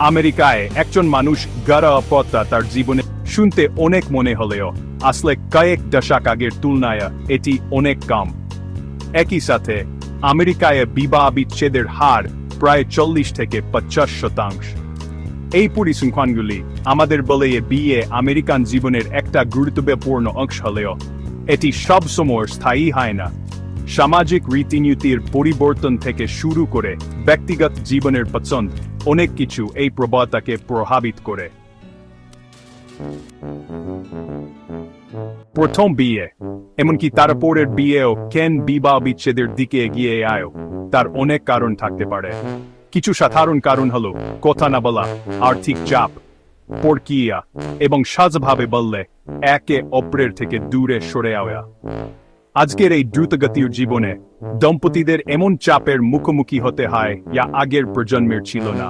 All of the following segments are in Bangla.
আমেরিকায় একজন মানুষ গারাপত্তা তার জীবনে শুনতে অনেক মনে হলেও আসলে কয়েক দশক আগের তুলনায় এটি অনেক কম। একই সাথে আমেরিকায় বিবাহ বিচ্ছেদের হার প্রায় চল্লিশ থেকে পঞ্চাশ শতাংশ। এই পরিসংখ্যানগুলি আমাদের বলে বিয়ে আমেরিকান জীবনের একটা গুরুত্বপূর্ণ অংশ হলেও এটি সবসময় স্থায়ী হয় না। সামাজিক রীতিনীতির পরিবর্তন থেকে শুরু করে ব্যক্তিগত জীবনের পছন্দ অনেক কিছু এই প্রবণতাকে প্রভাবিত করে। প্রথম বিয়ে, এমনকি তারপরের বিয়েও কেন বিবাহ বিচ্ছেদের দিকে এগিয়ে আয় তার অনেক কারণ থাকতে পারে। কিছু সাধারণ কারণ হলো কথা না বলা, আর্থিক চাপ, পরকিয়া এবং সাজভাবে বললে একে অপরের থেকে দূরে সরে আওয়া। আজকের এই দ্রুতগতির জীবনে, দম্পতিদের এমন চাপের মুখোমুখি হতে হয় যা আগের প্রজন্মের ছিল না।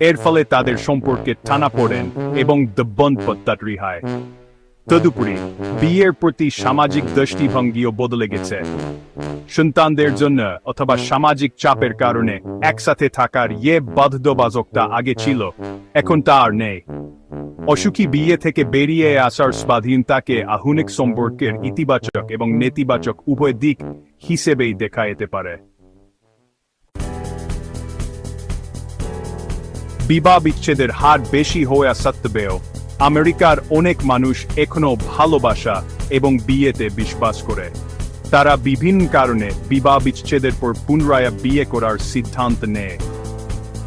এর ফলে তাদের সম্পর্কে টানা পড়েন এবং দব্বনপত্তারি হয় তদুপরি, বিয়ের প্রতি সামাজিক দৃষ্টিভঙ্গিও বদলে গেছে। সন্তানদের জন্য অথবা সামাজিক চাপের কারণে একসাথে থাকার ইয়ে বাধ্যবাধকতা আগে ছিল, এখন তা আর নেই। অসুখী বিয়ে থেকে বেরিয়ে আসার স্বাধীনতাকে আধুনিক সম্পর্কের ইতিবাচক এবং নেতিবাচক উভয় দিক হিসেবেই দেখা যেতে পারে। বিবাহ বিচ্ছেদের হার বেশি হওয়া সত্ত্বেও আমেরিকার অনেক মানুষ এখনও ভালোবাসা এবং বিয়েতে বিশ্বাস করে। তারা বিভিন্ন কারণে বিবাহ বিচ্ছেদের পর পুনরায় বিয়ে করার সিদ্ধান্ত নেয়।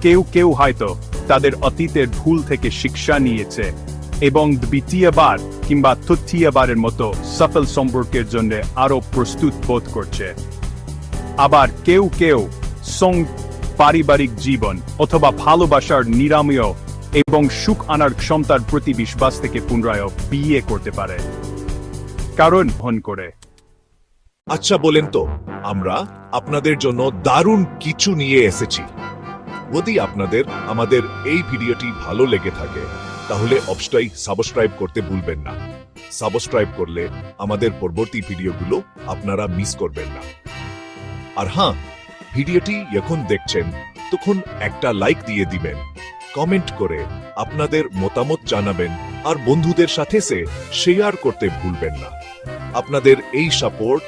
কেউ কেউ হয়তো তাদের অতীতের ভুল থেকে শিক্ষা নিয়েছে এবং দ্বিতীয়বার কিংবা তৃতীয়বারের মতো সফল সম্পর্কের জন্য আরও প্রস্তুত বোধ করছে। আবার কেউ কেউ সং, পারিবারিক জীবন অথবা ভালোবাসার নিরাময় এবং সুখ আনার ক্ষমতার প্রতি বিশ্বাস থেকে পুনরায় বিয়ে করতে পারে। কারণ হন করে। আচ্ছা বলেন তো, আমরা আপনাদের জন্য দারুণ কিছু নিয়ে এসেছি। যদি আপনাদের, আমাদের এই ভিডিওটি ভালো লেগে থাকে, তাহলে অবশ্যই সাবস্ক্রাইব করতে ভুলবেন না। সাবস্ক্রাইব করলে আমাদের পরবর্তী ভিডিওগুলো আপনারা মিস করবেন না। আর হ্যাঁ ভিডিওটি যখন দেখছেন, তখন একটা লাইক দিয়ে দিবেন। কমেন্ট করে আপনাদের মতামত জানাবেন আর বন্ধুদের সাথে সে শেয়ার করতে ভুলবেন না। আপনাদের এই সাপোর্ট